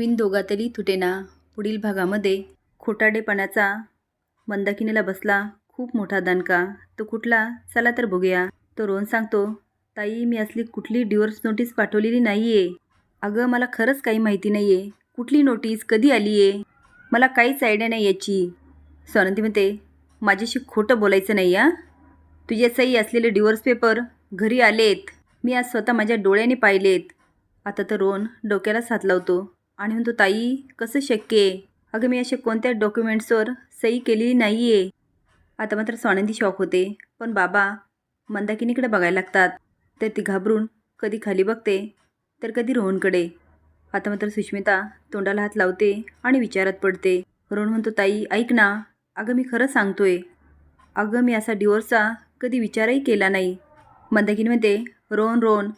विण दोघातली तुटेना पुढील भागामध्ये खोटाडेपणाचा मंदाकिनीला बसला खूप मोठा दणका. तो कुठला? चला तर बघूया. तो रोहन सांगतो ताई मी असली कुठली डिवोर्स नोटीस पाठवलेली नाही आहे अगं मला खरंच काही माहिती नाही आहे कुठली नोटीस कधी आली आहे मला काहीच आयडिया नाही याची. सोनंती म्हणते माझ्याशी खोटं बोलायचं नाही या तुझे सही असलेले डिवोर्स पेपर घरी आलेत. मी आज स्वतः माझ्या डोळ्याने पाहिलेत. आता तर रोहन डोक्याला साथ लावतो. आणि म्हणतो ताई कसं शक्य आहे? अगं मी अशा कोणत्या डॉक्युमेंट्सवर सही केलेली नाही आहे आता मात्र स्वानंदी शॉक होते. पण बाबा मंदाकिनीकडे बघायला लागतात. तर ती घाबरून कधी खाली बघते तर कधी रोहनकडे. आता मात्र सुष्मिता तोंडाला हात लावते आणि विचारात पडते. रोहन म्हणतो ताई ऐक ना. अगं मी खरं सांगतोय. अगं मी असा डिवोर्सचा कधी विचारही केला नाही. मंदाकिनी म्हणते रोहन रोहन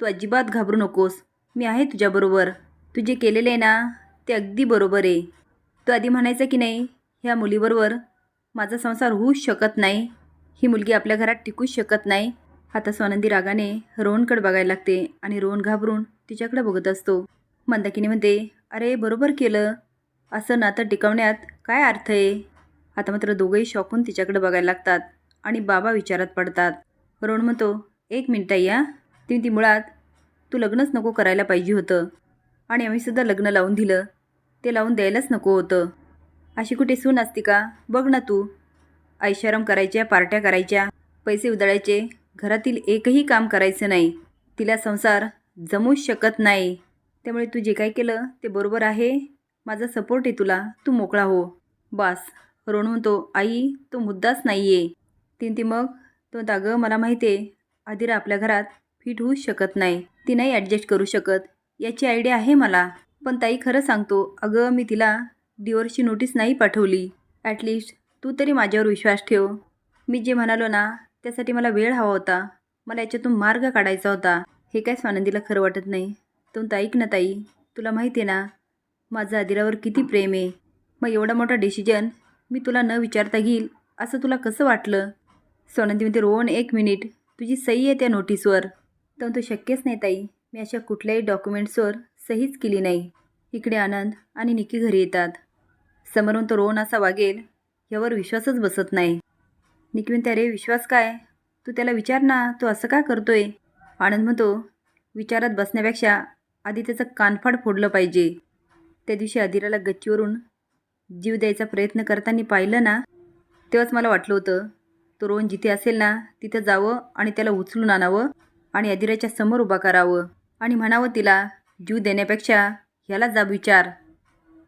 तू अजिबात घाबरू नकोस. मी आहे तुझ्याबरोबर. तू जे केलेले आहे ना ते अगदी बरोबर आहे. तू आधी म्हणायचं की नाही ह्या मुलीबरोबर माझा संसार होऊच शकत नाही. ही मुलगी आपल्या घरात टिकूच शकत नाही. आता स्वानंदी रागाने रोहनकडे बघायला लागते आणि रोहन घाबरून तिच्याकडे बघत असतो. मंदाकिनी म्हणते अरे बरोबर केलं. असं नातं टिकवण्यात काय अर्थ आहे? आता मात्र दोघंही शॉकून तिच्याकडे बघायला लागतात आणि बाबा विचारात पडतात. रोहन म्हणतो एक मिनटं या ती ती मुळात तू लग्नच नको करायला पाहिजे होतं. आणि आम्हीसुद्धा लग्न लावून दिलं. ते लावून द्यायलाच नको होतं. अशी कुठे सून असती का? बघ ना तू. ऐशाराम करायच्या पार्ट्या करायच्या पैसे उधळायचे. घरातील एकही काम करायचं नाही. तिला संसार जमूच शकत नाही. त्यामुळे तू जे काय केलं ते बरोबर आहे. माझा सपोर्ट आहे तुला. तू मोकळा हो. बास. रोण म्हणतो आई तो मुद्दाच नाही आहे तीन ती मग तो दागं मला माहिती आहे आदिरा आपल्या घरात फिट होऊच शकत नाही. ती नाही ॲडजस्ट करू शकत. याची आयडिया आहे मला. पण ताई खरं सांगतो अगं मी तिला डिवोर्सची नोटीस नाही पाठवली. ॲटलिस्ट तू तरी माझ्यावर विश्वास ठेव. मी जे म्हणालो ना त्यासाठी मला वेळ हवा होता. मला याच्यातून मार्ग काढायचा होता. हे काय स्वानंदीला खरं वाटत नाही. तू तर ऐक ना ताई. तुला माहिती आहे ना माझं आदिरावर किती प्रेम आहे. मग एवढा मोठा डिसिजन मी तुला न विचारता घेईल असं तुला कसं वाटलं? सोनंदी म्हणते रोहन एक मिनिट तुझी सही आहे त्या नोटीसवर तर तो शक्यच नाही ताई. मी अशा कुठल्याही डॉक्युमेंट्सवर सहीच केली नाही. इकडे आनंद आणि निकी घरी येतात. समोरून तो रोहन असा वागेल यावर विश्वासच बसत नाही. निकी म्हणते अरे विश्वास काय? तू त्याला विचार ना तो असं का करतोय? आनंद म्हणतो विचारात बसण्यापेक्षा आधी त्याचं कानफाड फोडलं पाहिजे. त्या दिवशी अधिराला गच्चीवरून जीव द्यायचा प्रयत्न करताना पाहिलं ना तेव्हाच मला वाटलं होतं तो रोहन जिथे असेल ना तिथं जावं आणि त्याला उचलून आणावं आणि अधिराच्या समोर उभा करावं. आणि म्हणावं तिला जीव देण्यापेक्षा ह्याला जा विचार.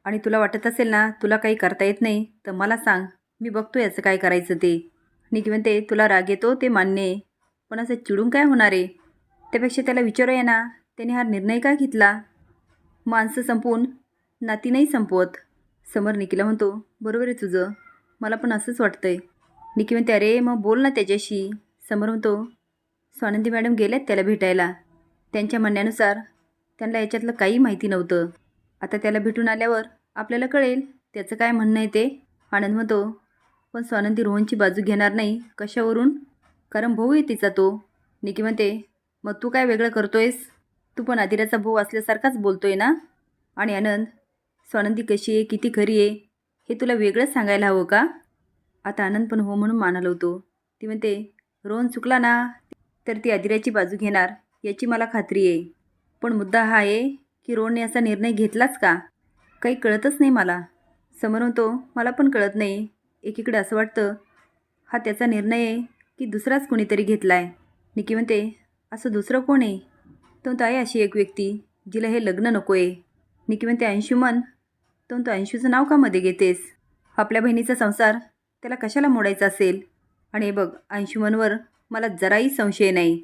आणि तुला वाटत असेल ना तुला काही करता येत नाही तर मला सांग मी बघतो याचं काय करायचं ते. निकी म्हणते तुला राग येतो ते मान्य आहे. पण असं चिडून काय होणार आहे? त्यापेक्षा त्याला विचारूया ना त्याने हा निर्णय का घेतला? माणसं संपवून नाती नाही संपवत समोर निकीला म्हणतो. बरोबर आहे तुझं मला पण असंच वाटतंय. निकी म्हणते अरे मग बोल ना त्याच्याशी. समोर म्हणतो स्वानंदी मॅडम गेल्यात त्याला भेटायला. त्यांच्या म्हणण्यानुसार त्यांना याच्यातलं काही माहिती नव्हतं. आता त्याला भेटून आल्यावर आपल्याला कळेल त्याचं काय म्हणणं आहे ते. आनंद म्हणतो पण स्वानंदी रोहनची बाजू घेणार नाही कशावरून? कारण भाऊ आहे तिचा तो. निकी म्हणते मग तू काय वेगळं करतोयस? तू पण आदिराचा भाऊ असल्यासारखाच बोलतोय ना? आणि आनंद स्वानंदी कशी आहे? किती खरी आहे? हे तुला वेगळंच सांगायला हवं का? आता आनंद पण हो म्हणून मानाला होतो. ती म्हणते रोहन चुकला ना तर ती आदिराची बाजू घेणार. याची मला खात्री आहे. पण मुद्दा हा आहे की रोडने असा निर्णय घेतलाच का? काही कळतच नाही मला. समोर होतो मला पण कळत नाही. एकीकडे असं वाटतं हा त्याचा निर्णय आहे की दुसराच कोणीतरी घेतला आहे निकी म्हणते असं दुसरं कोण आहे? तो तर आहे अशी एक व्यक्ती जिला हे लग्न नको आहे निकी म्हणते अंशुमन तो तो अंशूचं नाव का मध्ये घेतेस? आपल्या बहिणीचा संसार त्याला कशाला मोडायचा असेल? आणि बघ अंशुमनवर मला जराही संशय नाही.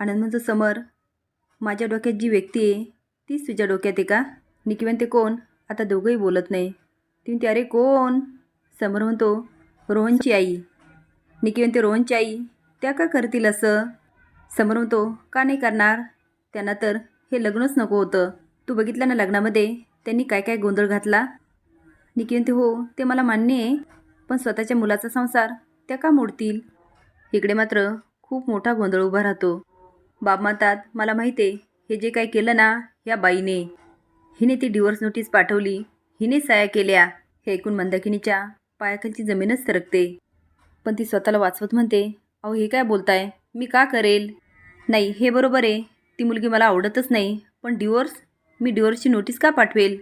आनंद म्हणजे समर. माझ्या डोक्यात जी व्यक्ती आहे तीच तुझ्या डोक्यात आहे का? निकी म्हणते कोण? आता दोघंही बोलत नाही. ती म्हणते अरे कोण? समर म्हणतो रोहनची आई. निकी म्हणते रोहनची आई? त्या का करतील असं? समोर म्हणतो का नाही करणार? त्यांना तर हे लग्नच नको होतं. तू बघितलं ना लग्नामध्ये? त्यांनी काय काय गोंधळ घातला? निकी म्हणते हो ते मला मान्य आहे. पण स्वतःच्या मुलाचा संसार त्या का मोडतील? इकडे मात्र खूप मोठा गोंधळ उभा राहतो. बाप म्हणतात मला माहिती आहे हे जे काय केलं ना या बाईने. हिने ती डिवोर्स नोटीस पाठवली. हिने साया केल्या. हे ऐकून मंदाकिनीच्या पायाखालची जमीनच सरकते. पण ती स्वतःला वाचवत म्हणते अहो हे काय बोलताय? मी का करेल? नाही हे बरोबर आहे. ती मुलगी मला आवडतच नाही. पण डिवोर्स मी डिवोर्सची नोटीस का पाठवेल?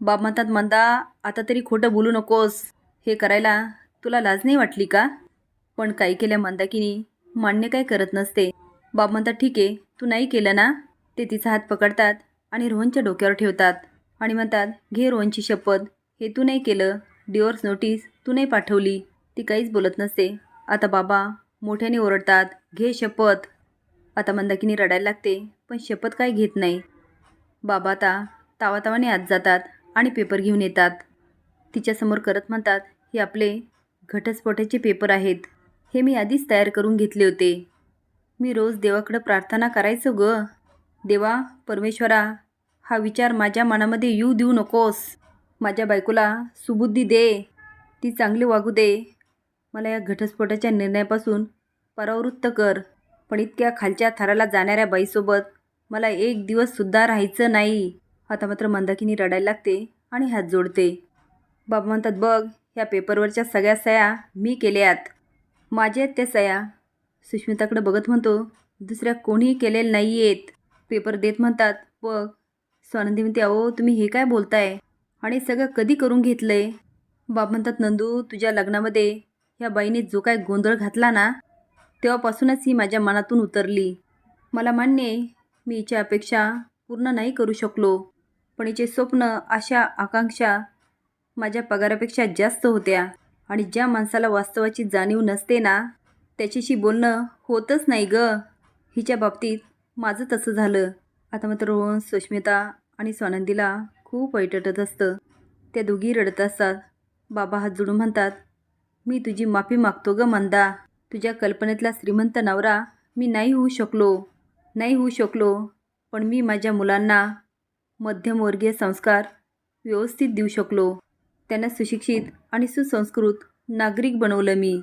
बाप म्हणतात मंदा आता तरी खोटं बोलू नकोस. हे करायला तुला लाज नाही वाटली का? पण काही केल्या मंदाकिनी मान्य काय करत नसते. बाब म्हणतात ठीक आहे तू नाही केलं ना? ते तिचा हात पकडतात आणि रोहनच्या डोक्यावर ठेवतात आणि म्हणतात घे रोहनची शपथ. हे तू नाही केलं. डिवोर्स नोटीस तू नाही पाठवली. ती काहीच बोलत नसते. आता बाबा मोठ्याने ओरडतात घे शपथ. आता मंदाकिनी रडायला लागते पण शपथ काय घेत नाही. बाबा आता तावातावाने आत जातात आणि पेपर घेऊन येतात. तिच्यासमोर करत म्हणतात हे आपले घटस्फोटाचे पेपर आहेत. हे मी आधीच तयार करून घेतले होते. मी रोज देवाकडं प्रार्थना करायचो ग. देवा परमेश्वरा हा विचार माझ्या मनामध्ये येऊ देऊ नकोस. माझ्या बायकोला सुबुद्धी दे. ती चांगली वागू दे. मला या घटस्फोटाच्या निर्णयापासून परावृत्त कर. पण इतक्या खालच्या थराला जाणाऱ्या बाईसोबत मला एक दिवससुद्धा राहायचं नाही. आता मात्र मंदाकिनी रडायला लागते आणि हात जोडते. बाबा म्हणतात बघ ह्या पेपरवरच्या सगळ्या सया मी केल्यात. माझ्या आहेत त्या सया सुष्मिताकडे बघत म्हणतो दुसऱ्या कोणीही केलेलं नाही आहेत पेपर देत म्हणतात बघ स्वानंदी म्हणते अहो तुम्ही हे काय बोलताय? आणि सगळं कधी करून घेतलंय? बाब म्हणतात नंदू तुझ्या लग्नामध्ये ह्या बाईने जो काय गोंधळ घातला ना तेव्हापासूनच ही माझ्या मनातून उतरली. मला मान्य आहे मी हिच्या अपेक्षा पूर्ण नाही करू शकलो. पण हिचे स्वप्न आशा आकांक्षा माझ्या पगारापेक्षा जास्त होत्या. आणि ज्या माणसाला वास्तवाची जाणीव नसते ना त्याच्याशी बोलणं होतच नाही ग. हिच्या बाबतीत माझं तसं झालं. आता मात्र रोहन सुष्मिता आणि स्वानंदीला खूप वाईट वाटत असतं. त्या दोघी रडत असतात. बाबा हात जोडून म्हणतात मी तुझी माफी मागतो ग मंदा. तुझ्या कल्पनेतला श्रीमंत नवरा मी नाही होऊ शकलो. नाही होऊ शकलो. पण मी माझ्या मुलांना मध्यमवर्गीय संस्कार व्यवस्थित देऊ शकलो. त्यांना सुशिक्षित आणि सुसंस्कृत नागरिक बनवलं मी.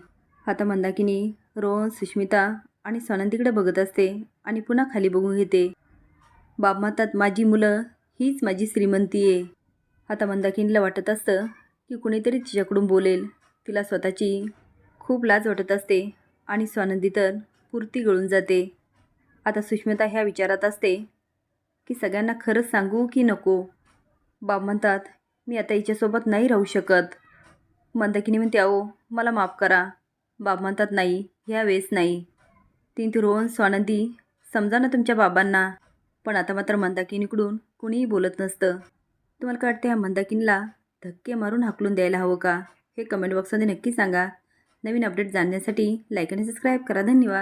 आता मंदाकिनी रोहन सुष्मिता आणि स्वानंदीकडे बघत असते आणि पुन्हा खाली बघून घेते. बाप म्हणतात माझी मुलं हीच माझी श्रीमंती आहे. आता मंदाकिनीला वाटत असतं की कुणीतरी तिच्याकडून बोलेल. तिला स्वतःची खूप लाज वाटत असते आणि स्वानंदी तर पुरती गळून जाते. आता सुष्मिता ह्या विचारात असते की सगळ्यांना खरंच सांगू की नको? बाब म्हणतात मी आता हिच्यासोबत नाही राहू शकत. मंदाकिनी म्हणते अहो मला माफ करा. बाब म्हणतात नाही ह्या वेळेस नाही. तीन ती रोहन स्वानंदी समजा ना तुमच्या बाबांना. पण आता मात्र मंदाकिनीकडून कुणीही बोलत नसतं. तुम्हाला काय वाटतं ह्या मंदाकिनीला धक्के मारून हाकलून द्यायला हवं का? हे कमेंट बॉक्समध्ये नक्की सांगा. नवीन अपडेट जाणण्यासाठी लाईक आणि सबस्क्राईब करा. धन्यवाद.